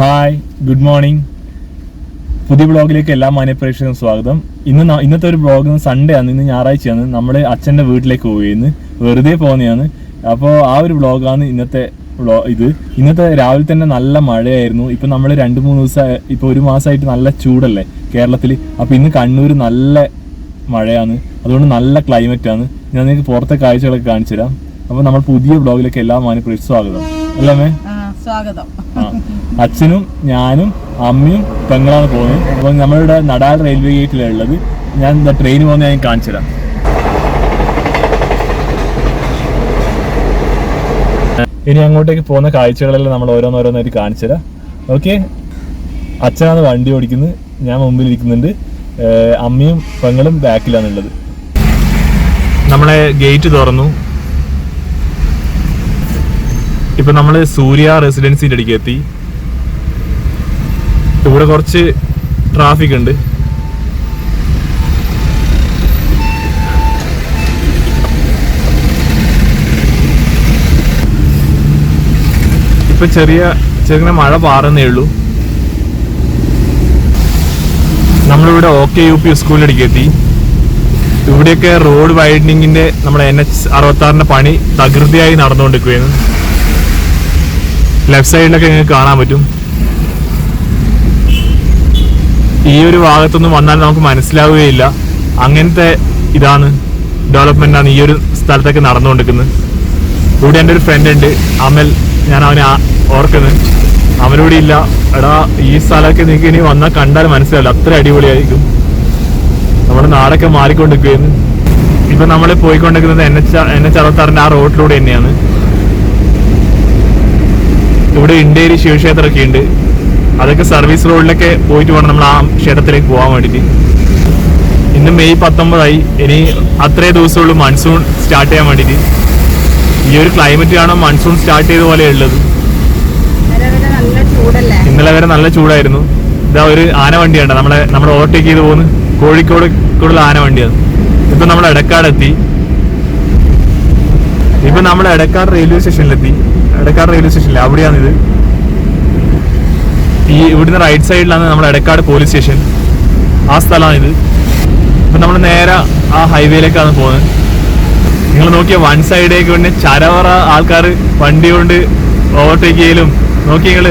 Hi good morning പുതിയ ബ്ലോഗിലേക്ക് എല്ലാ മാന്യപ്രേക്ഷകർക്കും സ്വാഗതം. ഇന്ന് ഇന്നത്തെ ഒരു ബ്ലോഗ് സൺഡേ ആണ്. ഇന്ന് ഞായറാഴ്ചയാണ്. നമ്മൾ അച്ഛന്റെ വീട്ടിലേക്ക് പോവുകയെന്ന് വെറുതെ പോകുന്നതാണ് അപ്പോൾ ആ ഒരു ബ്ലോഗാണ് ഇന്നത്തെ ബ്ലോ ഇത്. ഇന്നത്തെ രാവിലെ തന്നെ നല്ല മഴയായിരുന്നു. ഇപ്പം നമ്മൾ രണ്ട് മൂന്ന് ദിവസം ഇപ്പോൾ ഒരു മാസമായിട്ട് നല്ല ചൂടല്ലേ കേരളത്തിൽ അപ്പോൾ ഇന്ന് കണ്ണൂർ നല്ല മഴയാണ്. അതുകൊണ്ട് നല്ല ക്ലൈമറ്റ് ആണ്. ഞാൻ നിങ്ങൾക്ക് പുറത്തെ കാഴ്ചകളൊക്കെ കാണിച്ചു തരാം അപ്പോൾ നമ്മൾ പുതിയ ബ്ലോഗിലേക്ക് എല്ലാ മാന്യപ്രേക്ഷകർക്കും സ്വാഗതം. അല്ലേ മേ സ്വാഗതം. അച്ഛനും ഞാനും അമ്മയും പെങ്ങളാണ് പോകുന്നത്. അപ്പോൾ നമ്മളിവിടെ നടാൽ റെയിൽവേ ഗേറ്റിലാണ് ഉള്ളത്. ഞാൻ എന്താ ട്രെയിൻ പോകുന്നത് ഞാൻ കാണിച്ചു തരാം. ഇനി അങ്ങോട്ടേക്ക് പോകുന്ന കാഴ്ചകളെല്ലാം നമ്മൾ ഓരോന്നോരോന്നായിട്ട് കാണിച്ചു തരാം. ഓക്കെ? അച്ഛനാണ് വണ്ടി ഓടിക്കുന്നത്. ഞാൻ മുമ്പിൽ ഇരിക്കുന്നുണ്ട് അമ്മയും പെങ്ങളും ബാക്കിലാണുള്ളത്. നമ്മളെ ഗേറ്റ് തുറന്നു. ഇപ്പൊ നമ്മൾ സൂര്യ റെസിഡൻസിന്റെ അടിക്ക് എത്തി. ഇവിടെ കുറച്ച് ട്രാഫിക് ഉണ്ട്. ഇപ്പൊ ചെറിയ ചെറിയ മഴ പാറുന്നേ ഉള്ളൂ. നമ്മളിവിടെ ഓക്കെ യു പി സ്കൂളിലേക്ക് എത്തി. ഇവിടെയൊക്കെ റോഡ് വൈഡനിങ്ങിന്റെ നമ്മുടെ എൻ എച്ച് അറുപത്തി ആറിന്റെ പണി തകൃതിയായി നടന്നുകൊണ്ടിരിക്കുകയാണ്. ലെഫ്റ്റ് സൈഡിലൊക്കെ നിങ്ങൾക്ക് കാണാൻ പറ്റും. ഈ ഒരു ഭാഗത്തൊന്നും വന്നാൽ നമുക്ക് മനസ്സിലാവുകയില്ല. അങ്ങനത്തെ ഇതാണ് ഡെവലപ്മെന്റ് ആണ് ഈ ഒരു സ്ഥലത്തൊക്കെ നടന്നുകൊണ്ടിരിക്കുന്നത്. ഇവിടെ എന്റെ ഒരു ഫ്രണ്ട് ഉണ്ട് അമൽ. ഞാൻ അവനെ ഓർക്കുന്നത് അവനൂടെ ഇല്ല എടാ ഈ സ്ഥലമൊക്കെ നിങ്ങൾക്ക് ഇനി വന്നാൽ കണ്ടാൽ മനസ്സിലാവില്ല. അത്ര അടിപൊളിയായിരിക്കും. നമ്മുടെ നാടൊക്കെ മാറിക്കൊണ്ടിരിക്കുകയാണ്. ഇപ്പൊ നമ്മൾ പോയിക്കൊണ്ടിരിക്കുന്നത് എൻ എച്ച് എൻ എച്ച് അറുപത്താറിന്റെ ആ റോഡിലൂടെ തന്നെയാണ്. ഇവിടെ ഇണ്ടേരി ശിവക്ഷേത്രമൊക്കെ ഉണ്ട്. അതൊക്കെ സർവീസ് റോഡിലൊക്കെ പോയിട്ട് വേണം നമ്മൾ ആ ക്ഷേത്രത്തിലേക്ക് പോകാൻ വേണ്ടിയിട്ട്. ഇന്ന് മെയ് പത്തൊമ്പതായി. ഇനി അത്രേ ദിവസമുള്ളൂ മൺസൂൺ സ്റ്റാർട്ട് ചെയ്യാൻ വേണ്ടിയിട്ട്. ഈ ഒരു ക്ലൈമറ്റ് ആണോ മൺസൂൺ സ്റ്റാർട്ട് ചെയ്ത പോലെ ഉള്ളത്. ഇന്നലെ വരെ നല്ല ചൂടായിരുന്നു. ഇതാ ഒരു ആന വണ്ടിയാണ്. നമ്മളെ നമ്മുടെ ഓവർടേക്ക് ചെയ്ത് പോകുന്നു കോഴിക്കോട് കൂടുതൽ ആന വണ്ടിയാണ്. ഇപ്പൊ നമ്മൾ എടക്കാടെത്തി. ഇപ്പൊ നമ്മൾ എടക്കാട് റെയിൽവേ സ്റ്റേഷനിലെത്തി എടക്കാട് റെയിൽവേ സ്റ്റേഷനിൽ അവിടെയാണിത്. ഈ ഇവിടുന്ന് റൈറ്റ് സൈഡിലാണ് നമ്മുടെ എടക്കാട് പോലീസ് സ്റ്റേഷൻ ആ സ്ഥലമാണിത്. അപ്പം നമ്മൾ നേരെ ആ ഹൈവേയിലേക്കാണ് പോകുന്നത്. നിങ്ങൾ നോക്കിയ വൺ സൈഡേക്ക് പിന്നെ ചരവറ ആൾക്കാർ വണ്ടി കൊണ്ട് ഓവർടേക്ക് ചെയ്യലും. നോക്കി നിങ്ങൾ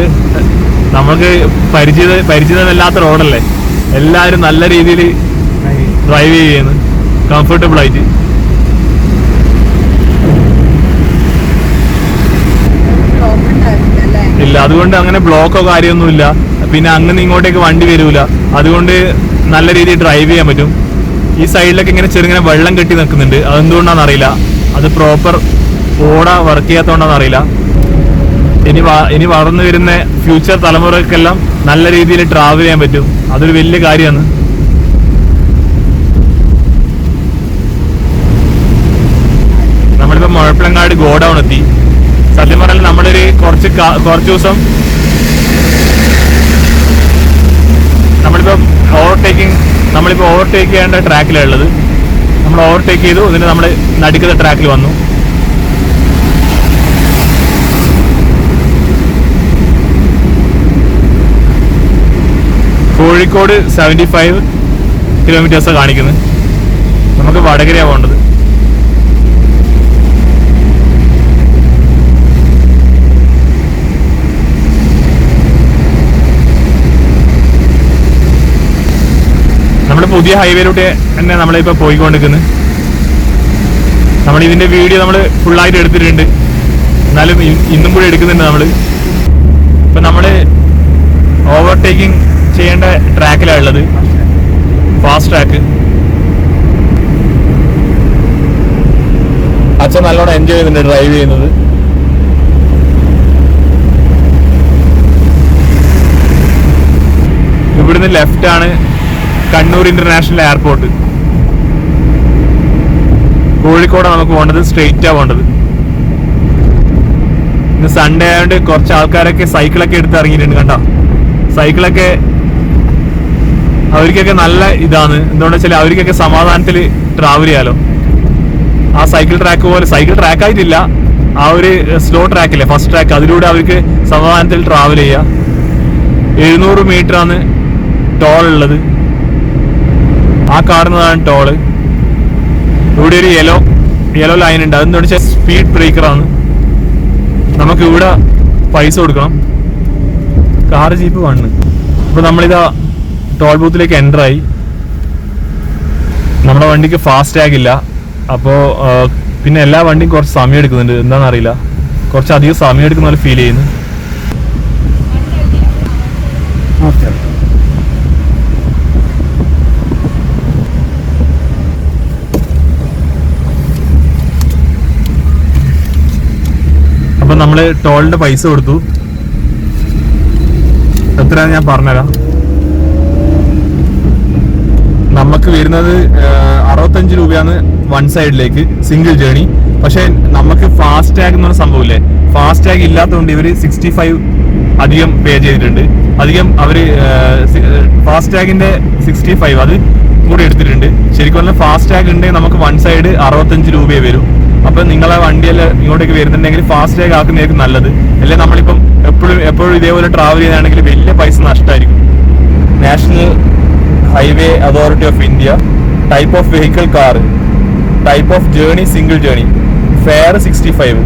നമുക്ക് പരിചിത പരിചിതമല്ലാത്ത റോഡല്ലേ എല്ലാവരും നല്ല രീതിയിൽ ഡ്രൈവ് ചെയ്യുന്നു. കംഫർട്ടബിൾ ആയിട്ട് ബ്ലോക്ക് ഉണ്ടാവില്ല അല്ലേ ഇല്ല. അതുകൊണ്ട് അങ്ങനെ ബ്ലോക്കോ കാര്യമൊന്നുമില്ല. പിന്നെ അങ്ങനെ ഇങ്ങോട്ടേക്ക് വണ്ടി വരൂല. അതുകൊണ്ട് നല്ല രീതിയിൽ ഡ്രൈവ് ചെയ്യാൻ പറ്റും. ഈ സൈഡിലൊക്കെ ഇങ്ങനെ ചെറുങ്ങനെ വെള്ളം കെട്ടി നിൽക്കുന്നുണ്ട്. അതെന്തുകൊണ്ടാണെന്ന് അറിയില്ല. അത് പ്രോപ്പർ ഓട വർക്ക് ചെയ്യാത്തതുകൊണ്ടാണെന്ന് അറിയില്ല. ഇനി ഇനി വളർന്നു വരുന്ന ഫ്യൂച്ചർ തലമുറക്കെല്ലാം നല്ല രീതിയിൽ ട്രാവൽ ചെയ്യാൻ പറ്റും. അതൊരു വലിയ കാര്യമാണ്. നമ്മളിപ്പോ മുഴപ്പിളങ്ങാട് ഗോഡൗൺ എത്തി. സത്യം പറഞ്ഞാൽ നമ്മളൊരു കുറച്ച് കുറച്ച് ദിവസം നമ്മളിപ്പോ ഓവർടേക്കിംഗ് നമ്മളിപ്പോ ഓവർടേക്ക് ചെയ്യേണ്ട ട്രാക്കിലാണ് ഉള്ളത്. നമ്മൾ ഓവർടേക്ക് ചെയ്തു ഇതിന് നമ്മൾ നടുക്കുന്ന ട്രാക്കിൽ വന്നു. കോഴിക്കോട് സെവന്റി ഫൈവ് കിലോമീറ്റേഴ്സാണ് കാണിക്കുന്നത്. നമുക്ക് വടകരയാണ് പോകേണ്ടത് നമ്മുടെ പുതിയ ഹൈവേയിലൂടെ തന്നെ നമ്മളിപ്പോ പോയിക്കൊണ്ടിരിക്കുന്നത് നമ്മൾ ഇതിന്റെ വീഡിയോ നമ്മൾ ഫുള്ളായിട്ട് എടുത്തിട്ടുണ്ട്. എന്നാലും ഇന്നും കൂടി എടുക്കുന്നുണ്ട് നമ്മൾ ഇപ്പൊ നമ്മൾ ഓവർടേക്കിംഗ് ചെയ്യേണ്ട ട്രാക്കിലാണ് ഉള്ളത്. ഫാസ്റ്റ് ട്രാക്ക് അച്ഛൻ നല്ലോണം എൻജോയ് ചെയ്യുന്നുണ്ട് ഡ്രൈവ് ചെയ്യുന്നത്. ഇവിടുന്ന് ലെഫ്റ്റ് ആണ്. Kannur international airport. കോഴിക്കോടാണ് നമുക്ക് പോകേണ്ടത് സ്ട്രെയിറ്റാ പോകേണ്ടത്. ഇന്ന് സൺഡേ ആയതുകൊണ്ട് കുറച്ച് ആൾക്കാരൊക്കെ സൈക്കിളൊക്കെ എടുത്ത് ഇറങ്ങിയിട്ടുണ്ട് കണ്ടോ? സൈക്കിളൊക്കെ അവർക്കൊക്കെ നല്ല ഇതാണ്. എന്തുകൊണ്ടാ വെച്ചാൽ അവർക്കൊക്കെ സമാധാനത്തിൽ ട്രാവൽ ചെയ്യാലോ. ആ സൈക്കിൾ ട്രാക്ക് പോലെ സൈക്കിൾ ട്രാക്ക് ആയിട്ടില്ല. ആ ഒരു സ്ലോ ട്രാക്കില്ലേ ഫസ്റ്റ് ട്രാക്ക് അതിലൂടെ അവർക്ക് സമാധാനത്തിൽ ട്രാവൽ ചെയ്യാം. എഴുന്നൂറ് മീറ്റർ ആണ് ടോൾ ഉള്ളത്. ആ കാണുന്നതാണ് ടോൾ ഇവിടെ ഒരു യെല്ലോ യെല്ലോ ലൈൻ ഉണ്ട്. അതെന്ന് വെച്ചാൽ സ്പീഡ് ബ്രേക്കറാണ് നമുക്ക് ഇവിടെ പൈസ കൊടുക്കണം. കാർ ജീപ്പ് വണ്ണ് അപ്പൊ നമ്മളിതാ ടോൾ ബൂത്തിലേക്ക് എന്റർ ആയി. നമ്മുടെ വണ്ടിക്ക് ഫാസ്റ്റ് ടാഗ് ഇല്ല. അപ്പോൾ പിന്നെ എല്ലാ വണ്ടിയും കുറച്ച് സമയം എടുക്കുന്നുണ്ട്. എന്താണെന്നറിയില്ല. കുറച്ച് അധികം സമയം എടുക്കുന്ന പോലെ ഫീൽ ചെയ്യുന്നു. നമ്മൾ ടോളിന്റെ പൈസ കൊടുത്തു. എത്ര ഞാൻ പറഞ്ഞുതരാം. നമുക്ക് വരുന്നത് അറുപത്തഞ്ച് രൂപയാണ് വൺ സൈഡിലേക്ക് സിംഗിൾ ജേണി. പക്ഷെ നമുക്ക് ഫാസ്റ്റ് ടാഗ് എന്ന് പറഞ്ഞ സംഭവമില്ലേ? ഫാസ്റ്റ് ടാഗ് ഇല്ലാത്തതുകൊണ്ട് ഇവർ സിക്സ്റ്റി ഫൈവ് അധികം പേ ചെയ്തിട്ടുണ്ട്. അധികം അവർ ഫാസ്റ്റ് ടാഗിന്റെ സിക്സ്റ്റി ഫൈവ് അത് കൂടി എടുത്തിട്ടുണ്ട്. ശരിക്കും പറഞ്ഞാൽ ഫാസ്റ്റ് ടാഗ് ഉണ്ടെങ്കിൽ നമുക്ക് വൺ സൈഡ് അറുപത്തഞ്ച് രൂപയെ വരും. അപ്പൊ നിങ്ങളെ വണ്ടിയെല്ലാം ഇങ്ങോട്ടേക്ക് വരുന്നുണ്ടെങ്കിൽ ഫാസ്റ്റ് ടാഗ് ആക്കുന്നതായിരിക്കും നല്ലത്. അല്ലെ? നമ്മളിപ്പം എപ്പോഴും എപ്പോഴും ഇതേപോലെ ട്രാവൽ ചെയ്യുകയാണെങ്കിൽ വലിയ പൈസ നഷ്ടമായിരിക്കും national highway authority of India type of vehicle car type of journey single journey fare sixty five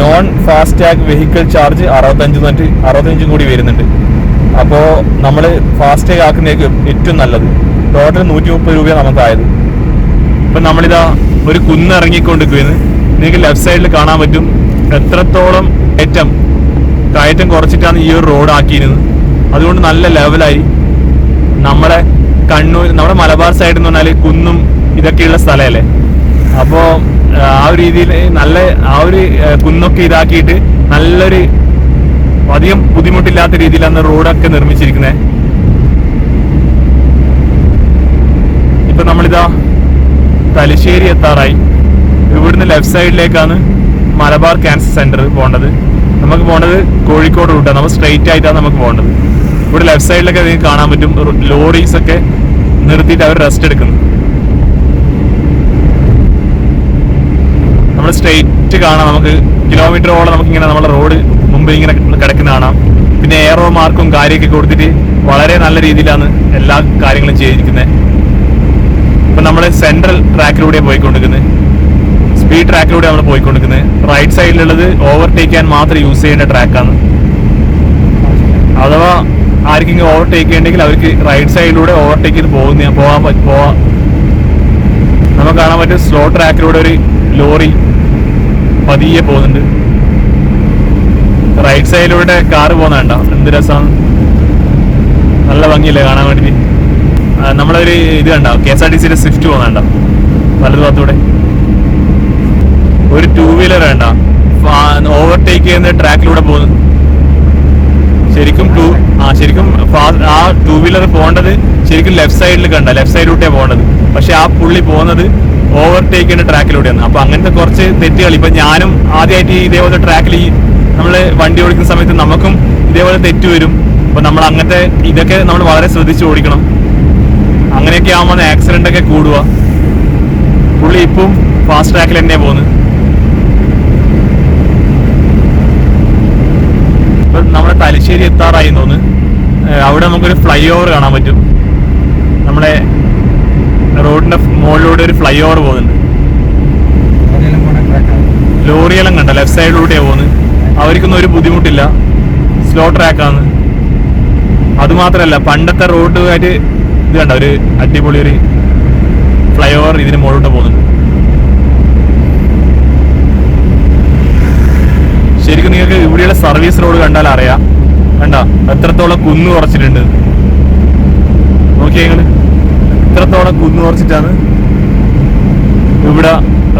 non fast tag vehicle charge അറുപത്തഞ്ച് എന്നിട്ട് അറുപത്തഞ്ചും കൂടി വരുന്നുണ്ട്. അപ്പോൾ നമ്മൾ ഫാസ്റ്റ് ടാഗ് ആക്കുന്നതായിരിക്കും ഏറ്റവും നല്ലത്. ടോട്ടൽ നൂറ്റി മുപ്പത് രൂപയാണ് നമുക്കായത്. ഇപ്പം നമ്മളിതാ ഒരു കുന്നിറങ്ങിക്കൊണ്ടിരിക്കുന്നത് നിങ്ങൾക്ക് ലെഫ്റ്റ് സൈഡിൽ കാണാൻ പറ്റും. എത്രത്തോളം ഏറ്റം കയറ്റം കുറച്ചിട്ടാണ് ഈ ഒരു റോഡ് ആക്കിയിരുന്നത്. അതുകൊണ്ട് നല്ല ലെവലായി നമ്മുടെ കണ്ണൂർ നമ്മുടെ മലബാർ സൈഡ് എന്ന് പറഞ്ഞാൽ കുന്നും ഇതൊക്കെയുള്ള സ്ഥലമല്ലേ? അപ്പോൾ ആ ഒരു രീതിയിൽ നല്ല ആ ഒരു കുന്നൊക്കെ ഇതാക്കിയിട്ട് നല്ലൊരു അധികം ബുദ്ധിമുട്ടില്ലാത്ത രീതിയിലാണ് റോഡൊക്കെ നിർമ്മിച്ചിരിക്കുന്നത്. ഇപ്പൊ നമ്മളിതാ തലശ്ശേരി എത്താറായി. ഇവിടുന്ന് ലെഫ്റ്റ് സൈഡിലേക്കാണ് മലബാർ ക്യാൻസർ സെന്റർ പോകേണ്ടത് നമുക്ക് പോകേണ്ടത് കോഴിക്കോട് റൂട്ടാണ് നമ്മൾ സ്ട്രെയിറ്റ് ആയിട്ടാണ് നമുക്ക് പോകേണ്ടത് ഇവിടെ ലെഫ്റ്റ് സൈഡിലൊക്കെ നിങ്ങൾക്ക് കാണാൻ പറ്റും. ലോറീസ് ഒക്കെ നിർത്തിയിട്ട് അവർ റെസ്റ്റ് എടുക്കുന്നു. നമ്മൾ സ്ട്രെയിറ്റ് കാണാം. നമുക്ക് കിലോമീറ്ററോളം നമുക്ക് ഇങ്ങനെ നമ്മുടെ റോഡ് മുമ്പിൽ ഇങ്ങനെ കിടക്കുന്ന കാണാം. പിന്നെ എയറോ മാർക്കും കാര്യമൊക്കെ കൊടുത്തിട്ട് വളരെ നല്ല രീതിയിലാണ് എല്ലാ കാര്യങ്ങളും ചെയ്തിരിക്കുന്നത്. ഇപ്പൊ നമ്മൾ സെൻട്രൽ ട്രാക്കിലൂടെ പോയിക്കൊണ്ടിരിക്കുന്നത് സ്പീഡ് ട്രാക്കിലൂടെ നമ്മൾ പോയിക്കൊണ്ടിരിക്കുന്നത് റൈറ്റ് സൈഡിലുള്ളത് ഓവർടേക്ക് ചെയ്യാൻ മാത്രം യൂസ് ചെയ്യേണ്ട ട്രാക്കാണ് അഥവാ ആർക്കെങ്കിലും ഓവർടേക്ക് ചെയ്യണ്ടെങ്കിൽ അവർക്ക് റൈറ്റ് സൈഡിലൂടെ ഓവർടേക്ക് ചെയ്ത് പോകുന്ന പോകാൻ പോവാ. നമുക്ക് കാണാൻ പറ്റും സ്ലോ ട്രാക്കിലൂടെ ഒരു ലോറി പതിയെ പോകുന്നുണ്ട്. റൈറ്റ് സൈഡിലൂടെ കാറ് പോകുന്ന വേണ്ട എന്ത് രസമാണ് നല്ല ഭംഗിയല്ലേ കാണാൻ വേണ്ടി നമ്മളൊരു ഇത് കണ്ടോ? കെ എസ് ആർ ടി സിയുടെ സ്വിഫ്റ്റ് പോകുന്നുണ്ടോ വലതു ഭാഗത്തൂടെ ഒരു ടൂ വീലർ വേണ്ട ഓവർടേക്ക് ചെയ്യുന്ന ട്രാക്കിലൂടെ പോകുന്നു. ശരിക്കും ടൂ ആ ശരിക്കും ആ ടൂ വീലർ പോകേണ്ടത് ശരിക്കും ലെഫ്റ്റ് സൈഡിൽ കണ്ട? ലെഫ്റ്റ് സൈഡിലൂടെ പോകേണ്ടത്. പക്ഷെ ആ പുള്ളി പോകുന്നത് ഓവർടേക്ക് ചെയ്യുന്ന ട്രാക്കിലൂടെയാണ് അപ്പൊ അങ്ങനത്തെ കുറച്ച് തെറ്റുകൾ. ഇപ്പൊ ഞാനും ആദ്യമായിട്ട് ഇതേപോലെ ട്രാക്കിൽ ഈ നമ്മൾ വണ്ടി ഓടിക്കുന്ന സമയത്ത് നമുക്കും ഇതേപോലെ തെറ്റ് വരും. അപ്പൊ നമ്മൾ അങ്ങനത്തെ ഇതൊക്കെ നമ്മൾ വളരെ ശ്രദ്ധിച്ച് ഓടിക്കണം. അങ്ങനെയൊക്കെ ആവുമ്പോൾ ആക്സിഡന്റ് ഒക്കെ കൂടുക പുള്ളി ഇപ്പം ഫാസ്റ്റ് ട്രാക്കിൽ തന്നെ പോകുന്നത് ഇപ്പൊ നമ്മുടെ തലശ്ശേരി എത്താറായി തോന്നുന്നു. അവിടെ നമുക്കൊരു ഫ്ലൈ ഓവർ കാണാൻ പറ്റും. നമ്മുടെ റോഡിന്റെ മുകളിലൂടെ ഒരു ഫ്ലൈ ഓവർ പോകുന്നുണ്ട്. ലോറിയെല്ലാം കണ്ട? ലെഫ്റ്റ് സൈഡിലൂടെയാണ് പോകുന്നത് അവർക്കൊന്നും ഒരു ബുദ്ധിമുട്ടില്ല. സ്ലോ ട്രാക്കാണ് അതുമാത്രമല്ല പണ്ടത്തെ റോഡുമായിട്ട് ഇത് കണ്ട? ഒരു അടിപൊളി ഒരു ഫ്ലൈഓവർ ഇതിന് മുകളിലോട്ട് പോകുന്നുണ്ട്. ശരിക്കും നിങ്ങൾക്ക് ഇവിടെയുള്ള സർവീസ് റോഡ് കണ്ടാൽ അറിയാം. കണ്ട? എത്രത്തോളം കുന്നു കുറച്ചിട്ടുണ്ട്. നോക്കിയാൽ എത്രത്തോളം കുന്നു കുറച്ചിട്ടാണ് ഇവിടെ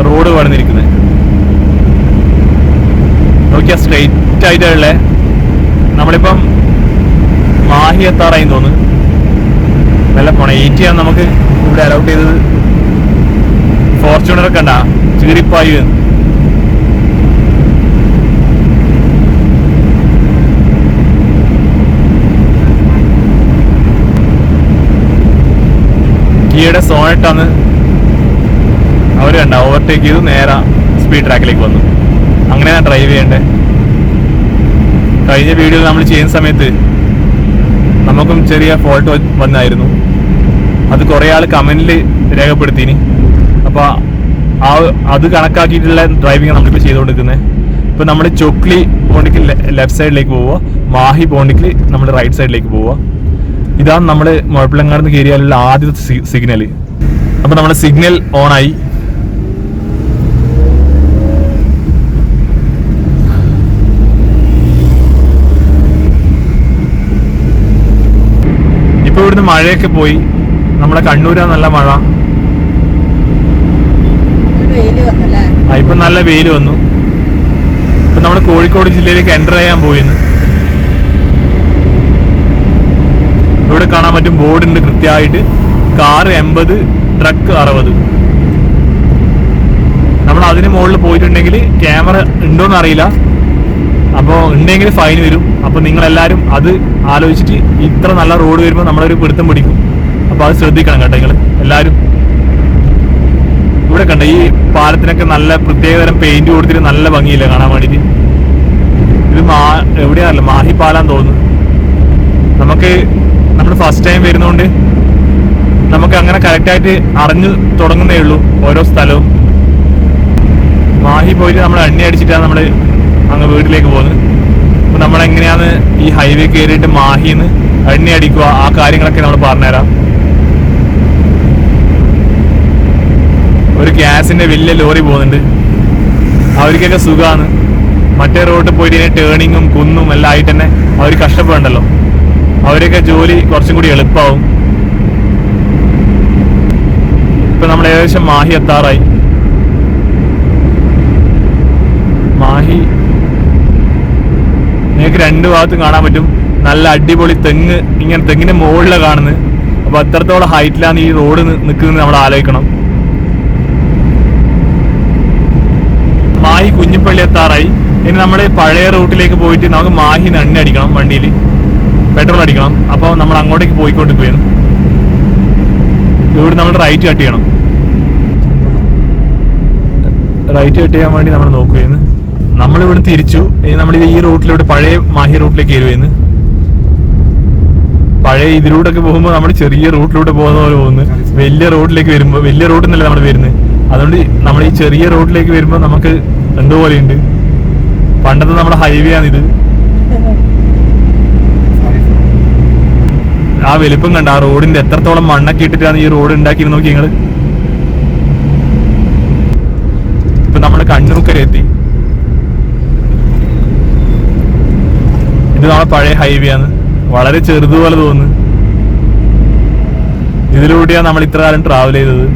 റോഡ് പണിതിരിക്കുന്നത്. നോക്കിയാ സ്ട്രെയിറ്റ് ആയിട്ടുള്ള നമ്മളിപ്പം മാഹി എത്താറായി തോന്നുന്നു. നല്ല പോണേ. എയ്റ്റി ആണ് നമുക്ക് ഇവിടെ അലൗട്ട് ചെയ്തത് ഫോർച്യൂണർ കണ്ട ചീറിപ്പായു. കിയയുടെ സോണറ്റാണ് അവർ കണ്ട. ഓവർടേക്ക് ചെയ്തു നേരെ സ്പീഡ് ട്രാക്കിലേക്ക് വന്നു. അങ്ങനെയാണ് ഡ്രൈവ് ചെയ്യേണ്ടത് കഴിഞ്ഞ വീഡിയോ നമ്മൾ ചെയ്യുന്ന സമയത്ത് നമുക്കും ചെറിയ ഫോൾട്ട് വന്നായിരുന്നു. അത് കുറേ ആൾ കമന്റിൽ രേഖപ്പെടുത്തിന്. അപ്പൊ ആ അത് കണക്കാക്കിയിട്ടുള്ള ഡ്രൈവിംഗ് നമ്മളിപ്പോ ചെയ്തുകൊണ്ടിരിക്കുന്നത് ഇപ്പൊ നമ്മൾ ചൊക്ലി പോണ്ടിക്ക് ലെഫ്റ്റ് സൈഡിലേക്ക് പോവുക മാഹി പോണ്ടിക്ക് നമ്മൾ റൈറ്റ് സൈഡിലേക്ക് പോവുക ഇതാണ് നമ്മൾ മുഴപ്പിളങ്ങാട് നിന്ന് കയറിയാലുള്ള ആദ്യത്തെ സിഗ്നൽ അപ്പൊ നമ്മുടെ സിഗ്നൽ ഓൺ ആയി. ഇപ്പൊ ഇവിടുന്ന് മഴയൊക്കെ പോയി. നമ്മളെ കണ്ണൂരാ നല്ല മഴ. ഇപ്പൊ നല്ല വെയിൽ വന്നു. ഇപ്പൊ നമ്മൾ കോഴിക്കോട് ജില്ലയിലേക്ക് എന്റർ ചെയ്യാൻ പോയിന്ന്. ഇവിടെ കാണാൻ പറ്റും ബോർഡുണ്ട് കൃത്യമായിട്ട്. കാർ എൺപത് ട്രക്ക് അറുപത്. നമ്മൾ അതിന് മുകളിൽ പോയിട്ടുണ്ടെങ്കിൽ ക്യാമറ ഉണ്ടോന്ന് അറിയില്ല. അപ്പോൾ ഉണ്ടെങ്കിൽ ഫൈൻ വരും. അപ്പോൾ നിങ്ങൾ എല്ലാവരും അത് ആലോചിച്ചിട്ട് ഇത്ര നല്ല റോഡ് വരുമ്പോൾ നമ്മളൊരു പിടുത്തം പിടിക്കും. അപ്പോൾ അത് ശ്രദ്ധിക്കണം കേട്ടോ നിങ്ങൾ എല്ലാവരും ഇവിടെ കണ്ട ഈ പാലത്തിനൊക്കെ നല്ല പ്രത്യേകതരം പെയിന്റ് കൊടുത്തിട്ട് നല്ല ഭംഗിയില്ല കാണാൻ വേണ്ടിട്ട്. ഇത് മാ എവിടെയാണല്ലോ? മാഹി പാലാന്ന് തോന്നുന്നു. നമുക്ക് നമ്മൾ ഫസ്റ്റ് ടൈം വരുന്നോണ്ട് നമുക്ക് അങ്ങനെ കറക്റ്റായിട്ട് അറിഞ്ഞു തുടങ്ങുന്നേ ഉള്ളൂ ഓരോ സ്ഥലവും. മാഹി പോയിട്ട് നമ്മൾ എണ്ണ അടിച്ചിട്ടാണ് നമ്മൾ അങ്ങ് വീട്ടിലേക്ക് പോകുന്നത്. അപ്പൊ നമ്മളെങ്ങനെയാണ് ഈ ഹൈവേ കയറിയിട്ട് മാഹിന്ന് എണ്ണ അടിക്കുക? ആ കാര്യങ്ങളൊക്കെ നമ്മൾ പറഞ്ഞുതരാം. ഒരു ഗ്യാസിന്റെ വലിയ ലോറി പോകുന്നുണ്ട്. അവർക്കൊക്കെ സുഖമാണ് മറ്റേ റോഡിൽ പോയിട്ട് ടേണിങ്ങും കുന്നും എല്ലാം ആയിട്ട് തന്നെ അവർ കഷ്ടപ്പെടണ്ടല്ലോ. അവരൊക്കെ ജോലി കുറച്ചും കൂടി എളുപ്പമാവും ഇപ്പൊ നമ്മൾ ഏകദേശം മാഹി എത്താറായി. മാഹി നിങ്ങൾക്ക് രണ്ട് ഭാഗത്തും കാണാൻ പറ്റും. നല്ല അടിപൊളി തെങ്ങ് ഇങ്ങനെ തെങ്ങിന്റെ മുകളിലാണ് കാണുന്നത്. അപ്പൊ അത്രത്തോളം ഹൈറ്റിലാണ് ഈ റോഡ് നിൽക്കുന്നത് നമ്മൾ ആലോചിക്കണം. മാഹി കുഞ്ഞിപ്പള്ളി എത്താറായി. ഇനി നമ്മൾ പഴയ റൂട്ടിലേക്ക് പോയിട്ട് നമുക്ക് മാഹി എണ്ണ അടിക്കണം വണ്ടിയിൽ പെട്രോൾ അടിക്കണം. അപ്പോൾ നമ്മൾ അങ്ങോട്ടേക്ക് പോയിക്കൊണ്ടിരിക്കുകയാണ്. ഇവിടെ നമ്മൾ റൈറ്റ് കട്ട് ചെയ്യണം. റൈറ്റ് കട്ട് ചെയ്യാൻ വേണ്ടി നമ്മൾ നോക്കുകയാണ്. നമ്മൾ ഇവിടെ തിരിച്ചു. ഇനി നമ്മൾ ഈ റൂട്ടിലൂടെ പഴയ മാഹി റൂട്ടിലേക്ക് വരുവായിരുന്നു പഴയ ഇതിലൂടെ ഒക്കെ പോകുമ്പോൾ നമ്മൾ ചെറിയ റൂട്ടിലൂടെ പോകുന്ന പോലെ പോകുന്നു. വലിയ റോഡിലേക്ക് വരുമ്പോൾ വലിയ റോഡിൽ നിന്നല്ലേ നമ്മൾ വരുന്നത്. അതുകൊണ്ട് നമ്മൾ ഈ ചെറിയ റോഡിലേക്ക് വരുമ്പോൾ നമുക്ക് എന്തോ പോലെയുണ്ട്. പണ്ടത്തെ നമ്മുടെ ഹൈവേ ആണിത്. ആ വലിപ്പം കണ്ട ആ റോഡിന്റെ എത്രത്തോളം മണ്ണൊക്കെ ഇട്ടിട്ടാണ് ഈ റോഡ് ഉണ്ടാക്കി നോക്കി നിങ്ങൾ. ഇപ്പൊ നമ്മൾ കണ്ണൂക്കര എത്തി. ഇത് നമ്മളെ പഴയ ഹൈവേ ആണ്. വളരെ ചെറുതുപോലെ തോന്നുന്നു. ഇതിലൂടെയാണ് നമ്മൾ ഇത്ര കാലം ട്രാവൽ ചെയ്തത്.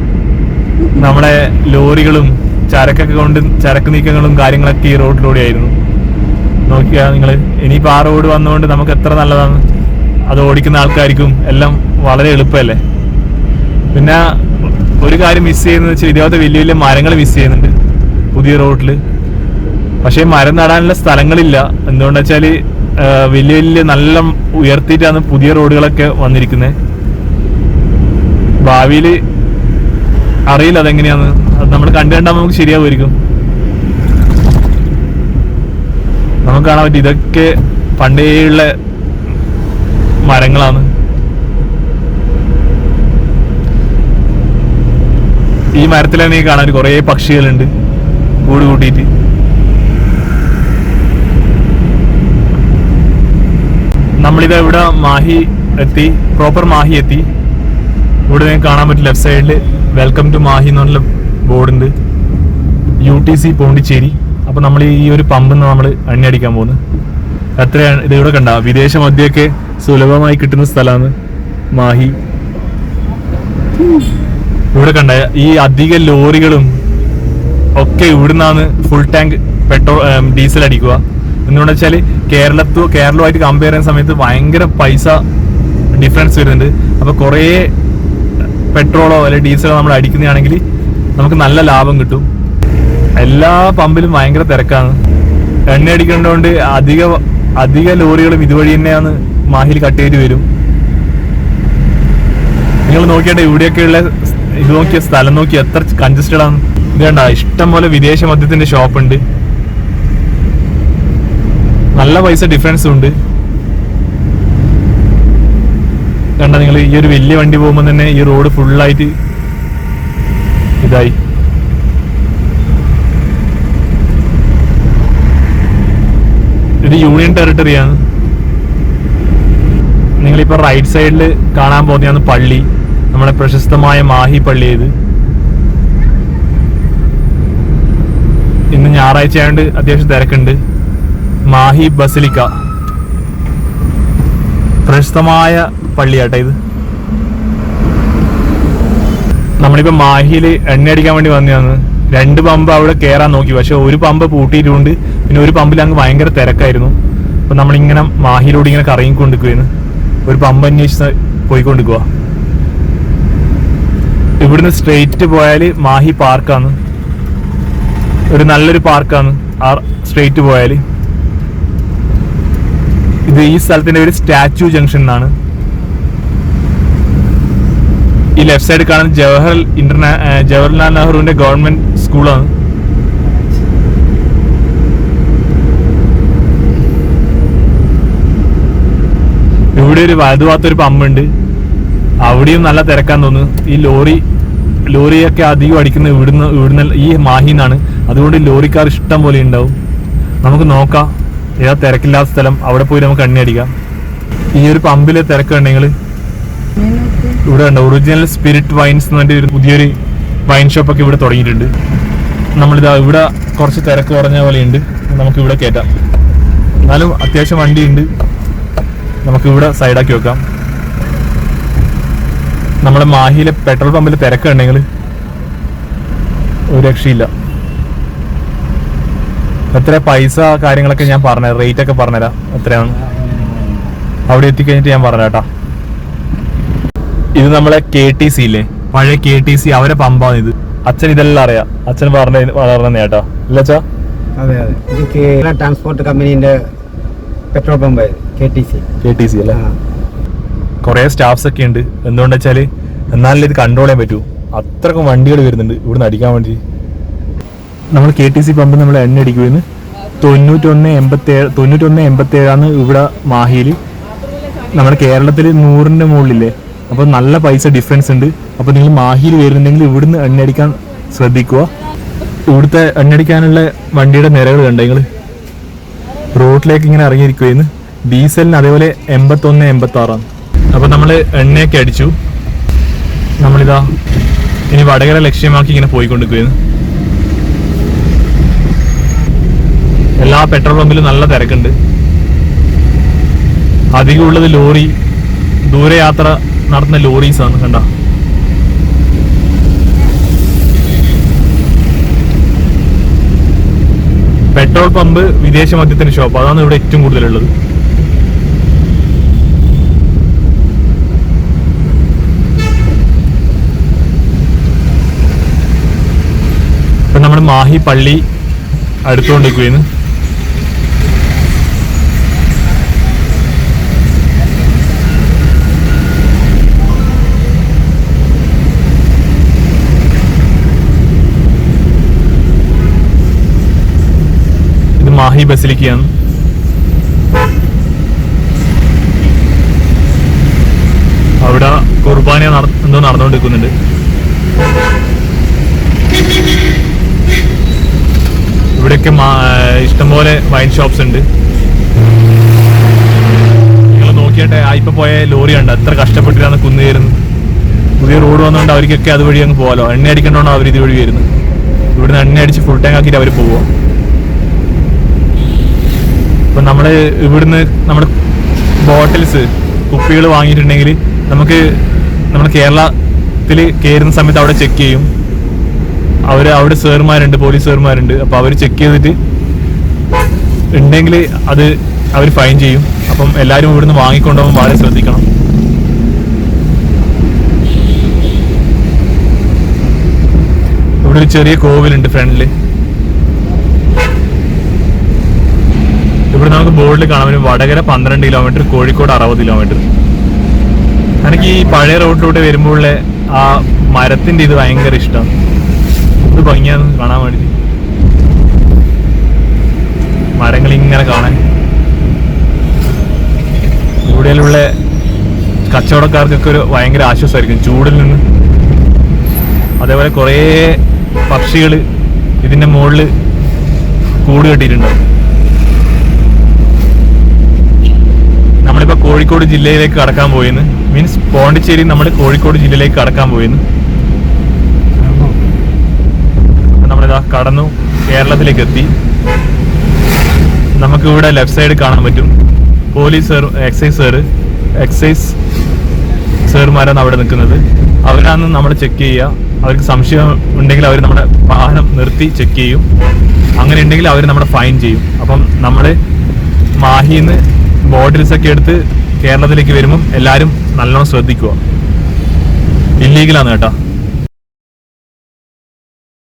നമ്മളെ ലോറികളും ചരക്കൊക്കെ കൊണ്ട് ചരക്ക് നീക്കങ്ങളും കാര്യങ്ങളൊക്കെ ഈ റോഡിലൂടെ ആയിരുന്നു നോക്കിയാ നിങ്ങൾ ഇനിയിപ്പോ ആ റോഡ് വന്നുകൊണ്ട് നമുക്ക് എത്ര നല്ലതാണ്. അത് ഓടിക്കുന്ന ആൾക്കാർക്കും എല്ലാം വളരെ എളുപ്പമല്ലേ? പിന്നെ ഒരു കാര്യം മിസ് ചെയ്യുന്നത് വെച്ചാൽ ഇതേപോലത്തെ വലിയ വലിയ മരങ്ങൾ മിസ് ചെയ്യുന്നുണ്ട് പുതിയ റോഡിൽ പക്ഷേ മരം നടാനുള്ള സ്ഥലങ്ങളില്ല. എന്തുകൊണ്ടാ വെച്ചാൽ ആ, വലിയ വലിയ നല്ല ഉയർത്തിയിട്ടാണ് പുതിയ റോഡുകളൊക്കെ വന്നിരിക്കുന്നത് ഭാവിയിൽ അറിയില്ല അതെങ്ങനെയാന്ന്. അത് നമ്മൾ കണ്ടു കണ്ടാൽ നമുക്ക് ശരിയാവുമായിരിക്കും. നമുക്ക് കാണാൻ പറ്റും ഇതൊക്കെ പണ്ടേയുള്ള മരങ്ങളാണ്. ഈ മരത്തിൽ തന്നെ കാണാൻ കുറേ പക്ഷികളുണ്ട്. കൂട് കൂട്ടിയിട്ട്. നമ്മളിത് ഇവിടെ മാഹി എത്തി. പ്രോപ്പർ മാഹി എത്തി. ഇവിടെ കാണാൻ പറ്റും ലെഫ്റ്റ് സൈഡിൽ വെൽക്കം ടു മാഹി എന്നുള്ള ബോർഡുണ്ട്. U T C Pondicherry. അപ്പോൾ നമ്മൾ ഈ ഒരു പമ്പിൽ നിന്ന് നമ്മൾ അടിക്കാൻ പോകുന്നത് എത്രയാണ് ഇത് ഇവിടെ കണ്ട? വിദേശ മദ്യമൊക്കെ സുലഭമായി കിട്ടുന്ന സ്ഥലമാണ് മാഹി. ഇവിടെ കണ്ട? ഈ അധിക ലോറികളും ഒക്കെ ഇവിടുന്നാണ് ഫുൾ ടാങ്ക് പെട്രോൾ ഡീസൽ അടിക്കുക. എന്തുകൊണ്ട് വെച്ചാൽ കേരളത്തു കേരളവുമായിട്ട് കമ്പയർ ചെയ്യുന്ന സമയത്ത് ഭയങ്കര പൈസ ഡിഫറൻസ് വരുന്നുണ്ട്. അപ്പോൾ കുറേ പെട്രോളോ അല്ലെങ്കിൽ ഡീസലോ നമ്മൾ അടിക്കുന്നതാണെങ്കിൽ നമുക്ക് നല്ല ലാഭം കിട്ടും. എല്ലാ പമ്പിലും ഭയങ്കര തിരക്കാണ്. എണ്ണ അടിക്കേണ്ടതുകൊണ്ട് അധിക അധിക ലോറികളും ഇതുവഴി തന്നെയാണ് മാഹിൽ കട്ട് വരും. നിങ്ങൾ നോക്കിയാട്ടെ ഇവിടെയൊക്കെയുള്ള ഇത് നോക്കിയ സ്ഥലം നോക്കി എത്ര കൺജസ്റ്റഡ് ആണ് ഇത് കണ്ട ഇഷ്ടം പോലെ വിദേശ മദ്യത്തിന്റെ ഷോപ്പ് ഉണ്ട് നല്ല പൈസ ഡിഫറൻസ് ഉണ്ട്. കണ്ട നിങ്ങൾ ഈ ഒരു വലിയ വണ്ടി പോകുമ്പോൾ തന്നെ ഈ റോഡ് ഫുള്ളായിട്ട് ഇതായി. ഇത് യൂണിയൻ ടെറിട്ടറിയാണ് നിങ്ങളിപ്പോ റൈറ്റ് സൈഡിൽ കാണാൻ പോകുന്നതാണ് പള്ളി. നമ്മുടെ പ്രശസ്തമായ മാഹി പള്ളി ഇത്. ഇന്ന് ഞായറാഴ്ച ആയതുകൊണ്ട് അത്യാവശ്യം തിരക്കുണ്ട്. മാഹി ബസിലിക്ക. പ്രശസ്തമായ പള്ളിയാട്ടെ ഇത്. നമ്മളിപ്പോ മാഹിയിൽ എണ്ണ അടിക്കാൻ വേണ്ടി വന്നതാണ്. രണ്ട് പമ്പ് അവിടെ കയറാൻ നോക്കി. പക്ഷെ ഒരു പമ്പ് പൂട്ടിയിട്ടുണ്ട്. പിന്നെ ഒരു പമ്പിൽ അങ്ങ് ഭയങ്കര തിരക്കായിരുന്നു. അപ്പൊ നമ്മളിങ്ങനെ മാഹിയിലൂടെ ഇങ്ങനെ കറങ്ങിക്കൊണ്ടിരിക്കുകയാണ്. ഒരു പമ്പ് അന്വേഷിച്ച് പോയിക്കൊണ്ടിരിക്കുക ഇവിടുന്ന് സ്ട്രെയിറ്റ് പോയാൽ മാഹി പാർക്കാണ്. ഒരു നല്ലൊരു പാർക്കാണ് ആ സ്ട്രെയിറ്റ് പോയാൽ ഇത് ഈ സ്ഥലത്തിന്റെ ഒരു സ്റ്റാച്യു ജംഗ്ഷൻ എന്നാണ് ഈ ലെഫ്റ്റ് സൈഡ് കാണുന്ന ജവഹർ ഇന്റർനാ ജവഹർലാൽ നെഹ്റുവിന്റെ ഗവൺമെന്റ് സ്കൂളാണ് ഇവിടെ ഒരു വലതുഭാഗത്തൊരു പമ്പുണ്ട് അവിടെയും നല്ല തിരക്കാൻ തോന്നുന്നു. ഈ ലോറി ലോറിയൊക്കെ അധികം അടിക്കുന്നത് ഇവിടുന്ന് ഇവിടുന്ന് ഈ മാഹിന്നാണ്. അതുകൊണ്ട് ലോറിക്കാർ ഇഷ്ടം പോലെ ഉണ്ടാവും. നമുക്ക് നോക്കാം. ഏതാ തിരക്കില്ലാത്ത സ്ഥലം. അവിടെ പോയി നമുക്ക് എണ്ണ അടിക്കാം. ഈ ഒരു പമ്പിൽ തിരക്കുണ്ടെങ്കിൽ ഇവിടെ ഉണ്ട് ഒറിജിനൽ സ്പിരിറ്റ് വൈൻസ് എന്ന് പറഞ്ഞ പുതിയൊരു വൈൻ ഷോപ്പ് ഒക്കെ ഇവിടെ തുടങ്ങിയിട്ടുണ്ട്. നമ്മളിതാ ഇവിടെ കുറച്ച് തിരക്ക് കുറഞ്ഞ പോലെയുണ്ട്. നമുക്ക് ഇവിടെ കയറ്റാം എന്നാലും അത്യാവശ്യം വണ്ടിയുണ്ട്. നമുക്ക് ഇവിടെ സൈഡാക്കി വെക്കാം. നമ്മുടെ മാഹിയിലെ പെട്രോൾ പമ്പിൽ തിരക്കുണ്ടെങ്കിൽ ഒരു രക്ഷയില്ല. എത്ര പൈസ കാര്യങ്ങളൊക്കെ ഞാൻ പറഞ്ഞു റേറ്റ് ഒക്കെ പറഞ്ഞുതരാം. എത്രയാണ്? അവിടെ എത്തിക്കഴിഞ്ഞിട്ട് ഞാൻ പറഞ്ഞുതരാം ഇത് നമ്മളെ കെ ടി സി ഇല്ലേ പഴയ കെ ടി സി അവരെ പമ്പാണ് ഇത്. അച്ഛൻ ഇതെല്ലാം അറിയാം. അച്ഛൻ പറഞ്ഞ വളർന്ന നേട്ടാ ഇല്ല അച്ഛാ? അതെ അതെ. ഇത് Kerala transport കമ്പനീന്റെ petrol pump K T C K T C അല്ലേ? കുറെ സ്റ്റാഫ്സ് ഒക്കെ ഉണ്ട്. എന്തുകൊണ്ട് വെച്ചാൽ എന്നാലേ ഇത് കൺട്രോൾ ചെയ്യാൻ പറ്റൂ? അത്രക്കും വണ്ടികൾ വരുന്നുണ്ട് ഇവിടുന്ന് അടിക്കാൻ വേണ്ടി. നമ്മൾ കെ ടി സി പമ്പ് നമ്മൾ എണ്ണ അടിക്കുമെന്ന് തൊണ്ണൂറ്റൊന്ന് എൺപത്തി ഏഴ് തൊണ്ണൂറ്റൊന്ന് എൺപത്തി ഏഴാണ് ഇവിടെ മാഹിയിൽ നമ്മുടെ കേരളത്തിൽ നൂറിന്റെ മുകളിലില്ലേ? അപ്പൊ നല്ല പൈസ ഡിഫറൻസ് ഉണ്ട്. അപ്പോൾ നിങ്ങൾ മാഹിയിൽ വരുന്നുണ്ടെങ്കിൽ ഇവിടുന്ന് എണ്ണയടിക്കാൻ ശ്രദ്ധിക്കുക. ഇവിടുത്തെ എണ്ണയടിക്കാനുള്ള വണ്ടിയുടെ നിരകൾ കണ്ട നിങ്ങൾ റോഡിലേക്ക് ഇങ്ങനെ ഇറങ്ങിയിരിക്കുകയെന്ന് ഡീസലിന് അതേപോലെ എൺപത്തൊന്ന് എൺപത്തി ആറാണ് അപ്പൊ നമ്മൾ എണ്ണയൊക്കെ അടിച്ചു. നമ്മളിതാ ഇനി വടകര ലക്ഷ്യമാക്കി ഇങ്ങനെ പോയിക്കൊണ്ടിരിക്കുകയാണ് എല്ലാ പെട്രോൾ പമ്പിലും നല്ല തിരക്കുണ്ട്. അധികമുള്ളത് ലോറി ദൂരയാത്ര നടത്തുന്ന ലോറീസ് ആണ് കണ്ട. പെട്രോൾ പമ്പ് വിദേശ മദ്യത്തിന്റെ ഷോപ്പ് അതാണ് ഇവിടെ ഏറ്റവും കൂടുതലുള്ളത്. ഇപ്പൊ നമ്മുടെ മാഹി പള്ളി അടുത്തുകൊണ്ടിരിക്കുകയാണ് ഇത് മാഹി ബസിലിക്കയാണ്. അവിടെ കുർബാന എന്തോ നടന്നുകൊണ്ടിരിക്കുന്നുണ്ട്. ഇവിടെയൊക്കെ ഇഷ്ടംപോലെ വൈൻ ഷോപ്സ് ഉണ്ട്. നിങ്ങൾ നോക്കിയാട്ടെ ആ ഇപ്പൊ പോയ ലോറി ഉണ്ട് എത്ര കഷ്ടപ്പെട്ടിട്ടാണ് കുന്നു കയറുന്നത്. പുതിയ റോഡ് വന്നുകൊണ്ട് അവർക്കൊക്കെ അതുവഴി അങ്ങ് പോകാലോ എണ്ണ അടിക്കണ്ടോ അവർ ഇതുവഴി വരുന്നത്. ഇവിടുന്ന് എണ്ണ അടിച്ച് ഫുൾ ടാങ്ക് ആക്കിയിട്ട് അവർ പോവുക ഇപ്പൊ നമ്മൾ ഇവിടുന്ന് നമ്മുടെ ബോട്ടിൽസ് കുപ്പികൾ വാങ്ങിയിട്ടുണ്ടെങ്കിൽ നമുക്ക് നമ്മുടെ കേരളത്തിൽ കയറുന്ന സമയത്ത് അവിടെ ചെക്ക് ചെയ്യും. അവർ അവിടെ സാറുമാരുണ്ട് പോലീസ് സാറുമാരുണ്ട് അപ്പോൾ അവർ ചെക്ക് ചെയ്തിട്ട് ഉണ്ടെങ്കിൽ അത് അവർ ഫൈൻ ചെയ്യും. അപ്പം എല്ലാവരും ഇവിടുന്ന് വാങ്ങിക്കൊണ്ടുപോകുമ്പോൾ വളരെ ശ്രദ്ധിക്കണം. ഇവിടെ ഒരു ചെറിയ കോവിലുണ്ട് ഫ്രണ്ടിൽ. ഇവിടെ നമുക്ക് ബോർഡിൽ കാണാൻ വടകര പന്ത്രണ്ട് കിലോമീറ്റർ കോഴിക്കോട് അറുപത് കിലോമീറ്റർ എനിക്ക് ഈ പഴയ റോഡിലൂടെ വരുമ്പോഴുള്ള ആ മരത്തിന്റെ ഇത് ഭയങ്കര ഇഷ്ടം. ഇത് ഭംഗിയാണ് കാണാൻ വേണ്ടി. മരങ്ങൾ ഇങ്ങനെ കാണാൻ. ഇവിടെയുള്ള കച്ചവടക്കാർക്കൊക്കെ ഒരു ഭയങ്കര ആശ്വാസമായിരിക്കും ചൂടിൽ നിന്ന്. അതേപോലെ കുറേ പക്ഷികൾ ഇതിന്റെ മുകളിൽ കൂട് കെട്ടിയിട്ടുണ്ടാവും നമ്മളിപ്പോ കോഴിക്കോട് ജില്ലയിലേക്ക് കടക്കാൻ പോയെന്ന്. മീൻസ് പോണ്ടിച്ചേരി നമ്മൾ കോഴിക്കോട് ജില്ലയിലേക്ക് കടക്കാൻ പോയെന്ന്. നമ്മളിതാ കടന്നു കേരളത്തിലേക്ക് എത്തി. നമുക്ക് ഇവിടെ ലെഫ്റ്റ് സൈഡ് കാണാൻ പറ്റും. Police sir excise sir excise സാറുമാരാണ് അവിടെ നിൽക്കുന്നത്. അവരാണ് നമ്മൾ ചെക്ക് ചെയ്യുക. അവർക്ക് സംശയം ഉണ്ടെങ്കിൽ അവർ നമ്മുടെ വാഹനം നിർത്തി ചെക്ക് ചെയ്യും. അങ്ങനെ ഉണ്ടെങ്കിൽ അവർ നമ്മുടെ ഫൈൻ ചെയ്യും. അപ്പം നമ്മൾ മാഹിന്ന് ബോട്ടിൽസ് ഒക്കെ എടുത്ത് കേരളത്തിലേക്ക് വരുമ്പം എല്ലാവരും നല്ലോണം ശ്രദ്ധിക്കുക. ഇല്ലീഗലാണ് കേട്ടോ.